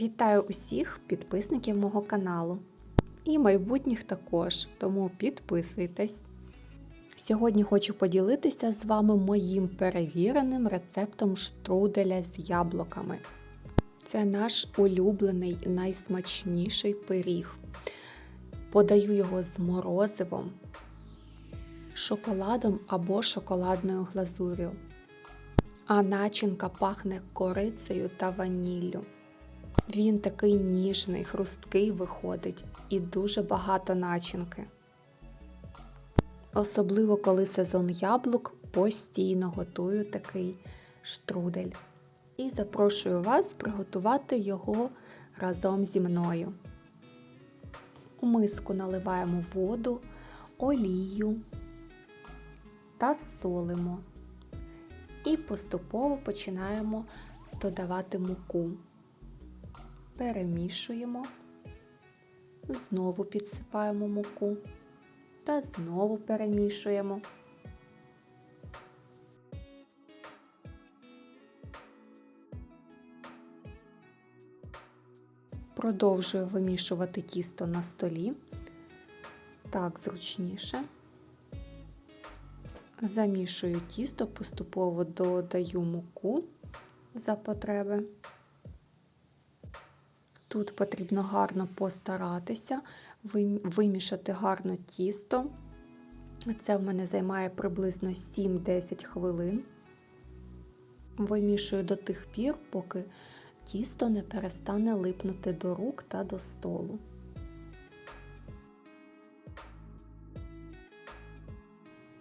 Вітаю усіх підписників мого каналу і майбутніх також, тому підписуйтесь. Сьогодні хочу поділитися з вами моїм перевіреним рецептом штруделя з яблуками. Це наш улюблений найсмачніший пиріг. Подаю його з морозивом, шоколадом або шоколадною глазур'ю. А начинка пахне корицею та ваніллю. Він такий ніжний, хрусткий виходить і дуже багато начинки. Особливо коли сезон яблук постійно готую такий штрудель. І запрошую вас приготувати його разом зі мною. У миску наливаємо воду, олію та солимо. І поступово починаємо додавати муку. Перемішуємо, знову підсипаємо муку та знову перемішуємо. Продовжую вимішувати тісто на столі. Так зручніше. Замішую тісто, поступово додаю муку за потреби. Тут потрібно гарно постаратися, вимішати гарно тісто. Це в мене займає приблизно 7-10 хвилин. Вимішую до тих пір, поки тісто не перестане липнути до рук та до столу.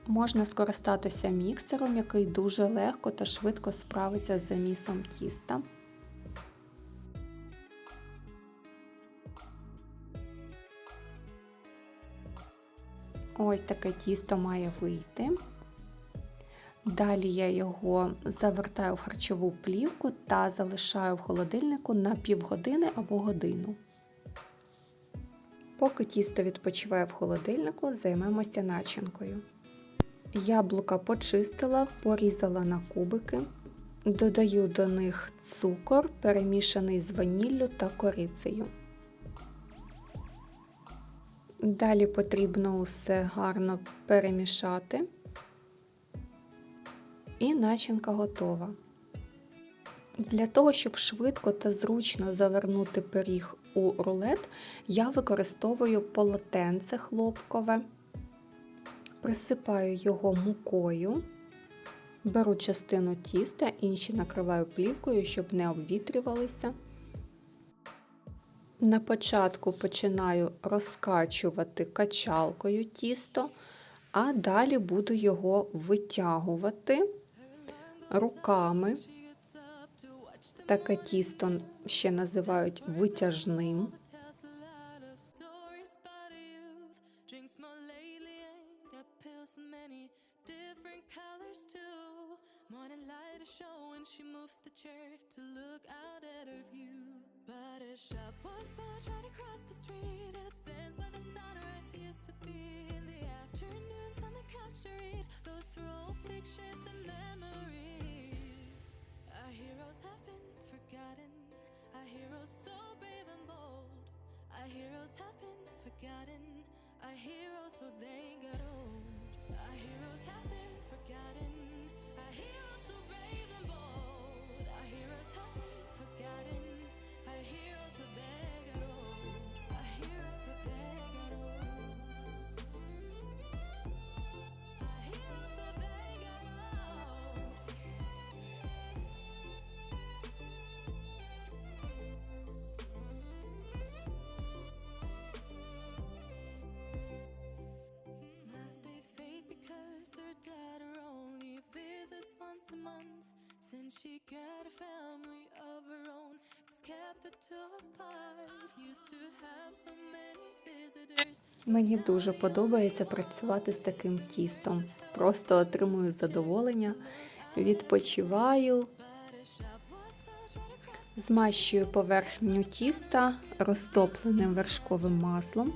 Можна скористатися міксером, який дуже легко та швидко справиться з замісом тіста. Ось таке тісто має вийти. Далі я його завертаю в харчову плівку та залишаю в холодильнику на півгодини або годину. Поки тісто відпочиває в холодильнику, займемося начинкою. Яблука почистила, порізала на кубики, додаю до них цукор, перемішаний з ваніллю та корицею. Далі потрібно усе гарно перемішати, і начинка готова. Для того, щоб швидко та зручно завернути пиріг у рулет, я використовую полотенце хлопкове, присипаю його мукою, беру частину тіста, інші накриваю плівкою, щоб не обвітрювалися. На початку починаю розкачувати качалкою тісто, а далі буду його витягувати руками. Таке тісто ще називають витяжним. Shop was built right across the street, and it stands where the sunrise used to be. In the afternoons on the couch to read, Those through old pictures and memories. Our heroes have been forgotten, our heroes so brave and bold. Our heroes have been forgotten, our heroes so they got old. Our heroes have been forgotten, our heroes Since she got a family of her own, it's kept the two apart. Used to have so many visitors. Мені дуже подобається працювати з таким тістом. Просто отримую задоволення, відпочиваю. Змащую поверхню тіста розтопленим вершковим маслом.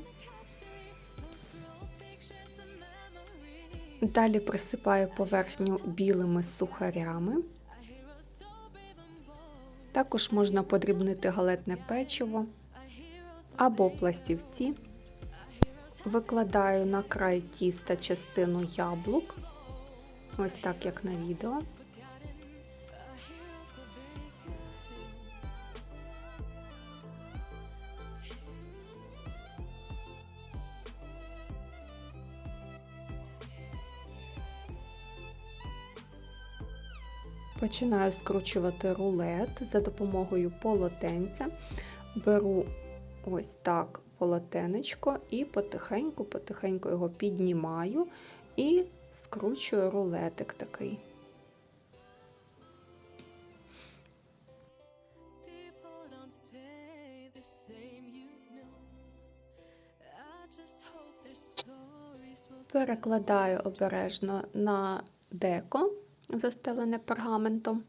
Далі присипаю поверхню білими сухарями. Також можна подрібнити галетне печиво або пластівці. Викладаю на край тіста частину яблук, ось так як на відео. Починаю скручувати рулет за допомогою полотенця. Беру ось так полотенечко і потихеньку-потихеньку його піднімаю і скручую рулетик такий. Перекладаю обережно на деко, застелене пергаментом,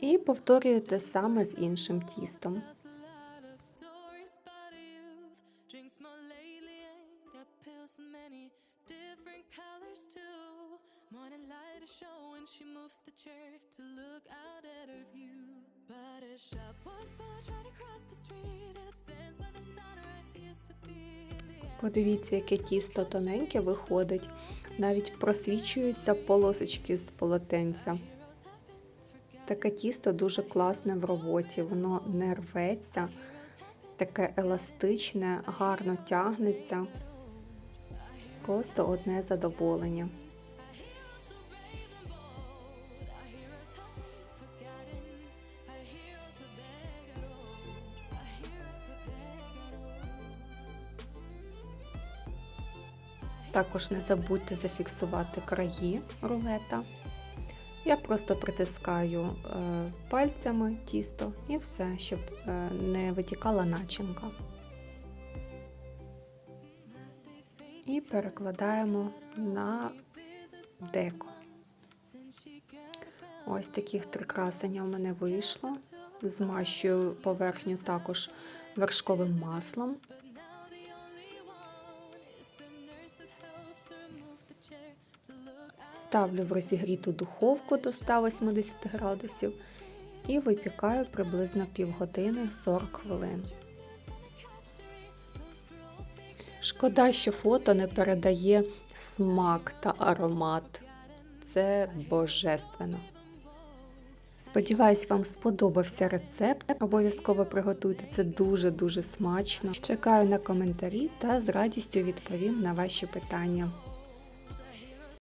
і повторюю те саме з іншим тістом. Morning light is showing, she moves the chair to look out at her view. But a shop was built right across the street, it stands where the sunrise used to be. Подивіться, яке тісто тоненьке виходить. Навіть просвічуються полосочки з полотенця. Таке тісто дуже класне в роботі, воно не рветься, таке еластичне, гарно тягнеться. Просто одне задоволення. Також не забудьте зафіксувати краї рулета. Я просто притискаю е, пальцями тісто і все, щоб е, не витікала начинка. І перекладаємо на деко. Ось таких три красення у мене вийшло. Змащую поверхню також вершковим маслом. Ставлю в розігріту духовку до 180 градусів і випікаю приблизно півгодини 40 хвилин. Шкода, що фото не передає смак та аромат. Це божественно. Сподіваюсь, вам сподобався рецепт. Обов'язково приготуйте це дуже-дуже смачно. Чекаю на коментарі та з радістю відповім на ваші питання.